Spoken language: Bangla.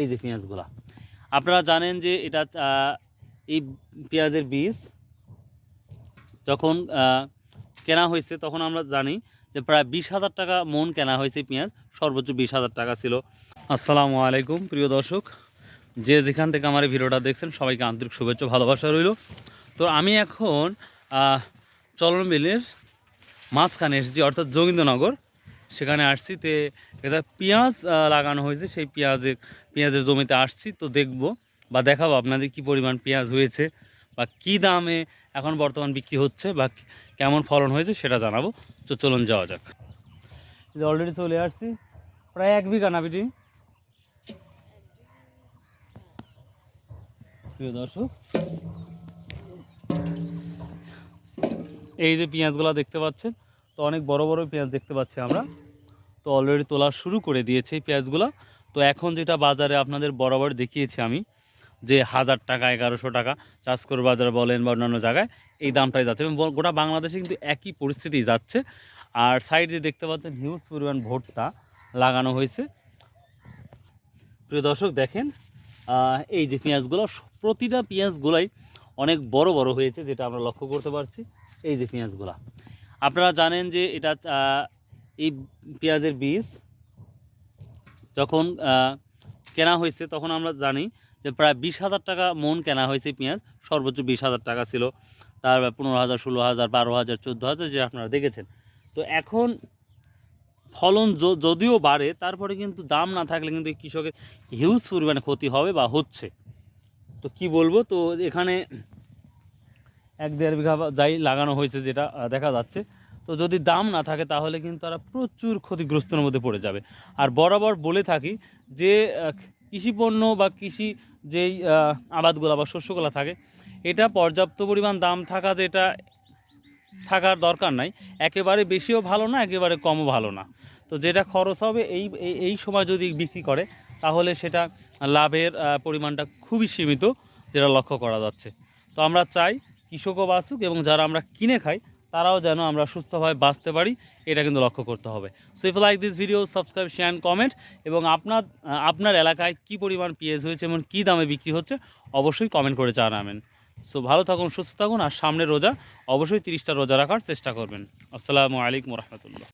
এই যে পেঁয়াজগুলা। আপনারা জানেন যে এটা এই পেঁয়াজের বীজ যখন কেনা হয়েছে তখন আমরা জানি যে প্রায় বিশ হাজার টাকা মন কেনা হয়েছে পেঁয়াজ, সর্বোচ্চ বিশ হাজার টাকা ছিল। আসসালামু আলাইকুম প্রিয় দর্শক, যে যেখান থেকে আমার এই ভিডিওটা দেখছেন সবাইকে আন্তরিক শুভেচ্ছা ভালোবাসা রইল। তো আমি এখন চলন বিলের মাঝখানে এসেছি, অর্থাৎ যোগীন্দ্রনগর সেখানে আসছি তে, এটা পেঁয়াজ লাগানো হয়েছে, সেই পেঁয়াজে পেঁয়াজের জমিতে আসছি, তো দেখব বা দেখাবো আপনাদের কি পরিমাণ পেঁয়াজ হয়েছে বা কি দামে এখন বর্তমান বিক্রি হচ্ছে বা কেমন ফলন হয়েছে সেটা জানাব। তো চলুন যাওয়া যাক। অলরেডি চলে আসছি, প্রায় এক বিঘা না বিটি? প্রিয় দর্শক, এই যে পেঁয়াজগুলো দেখতে পাচ্ছেন, তো অনেক বড় বড় পেঁয়াজ দেখতে পাচ্ছি আমরা। তো অলরেডি তোলা শুরু করে দিয়েছে এই পেঁয়াজগুলো। তো এখন যেটা বাজারে আপনাদের বরাবর দেখিয়েছি আমি, যে হাজার টাকা, এগারোশো টাকা চাষকর বাজার বলেন বা অন্যান্য জায়গায় এই দামটাই যাচ্ছে এবং গোটা বাংলাদেশে কিন্তু একই পরিস্থিতি যাচ্ছে। আর সাইডে দেখতে পাচ্ছেন হিউজ পরিমাণ ভোটটা লাগানো হয়েছে। প্রিয় দর্শক, দেখেন এই যে পেঁয়াজগুলো, প্রতিটা পেঁয়াজগুলাই অনেক বড় বড় হয়েছে, যেটা আমরা লক্ষ্য করতে পারছি। এই যে পেঁয়াজগুলা, আপনারা জানেন যে এটা এই পেঁয়াজের বীজ যখন কেনা হয়েছে তখন আমরা জানি যে প্রায় বিশ হাজার টাকা মন কেনা হয়েছে পেঁয়াজ, সর্বোচ্চ বিশ হাজার টাকা ছিল। তার পনেরো হাজার, ষোলো হাজার, বারো হাজার, চোদ্দ হাজার যে আপনারা দেখেছেন। তো এখন ফলন যদিও বাড়ে, তারপরে কিন্তু দাম না থাকলে কিন্তু কৃষকের হিউজ পরিমাণে ক্ষতি হবে বা হচ্ছে। তো কি বলব? তো এখানে এক দেড় বিঘা যাই লাগানো হয়েছে যেটা দেখা যাচ্ছে। তো যদি দাম না থাকে তাহলে কিন্তু তারা প্রচুর ক্ষতিগ্রস্তের মধ্যে পড়ে যাবে। আর বরাবর বলে থাকি যে আহ, কৃষি পণ্য বা কৃষি যেই আবাদগুলো বা শস্যগুলো থাকে এটা পর্যাপ্ত পরিমাণ দাম থাকা যেটা থাকার দরকার নাই একেবারে বেশিও ভালো না একেবারে কমও ভালো না। তো যেটা খরচ হবে এই এই- সময় যদি বিক্রি করে তাহলে সেটা লাভের পরিমাণটা খুবই সীমিত যেটা লক্ষ্য করা যাচ্ছে। তো আমরা চাই কৃষকও বাঁচুক এবং যারা আমরা কিনে খাই তারাও যেন আমরা সুস্থভাবে বাঁচতে পারি, এটা কিন্তু লক্ষ্য করতে হবে। So if like this video subscribe share comment এবং আপনার আপনার এলাকায় কি পরিমাণ পেঁয়াজ হয়েছে এবং কী দামে বিক্রি হচ্ছে, অবশ্যই কমেন্ট করে জানাবেন। সো ভালো থাকুন, সুস্থ থাকুন, আর সামনে রোজা অবশ্যই তিরিশটা রোজা রাখার চেষ্টা করবেন। আসসালামু আলাইকুম রহমতুল্লাহ।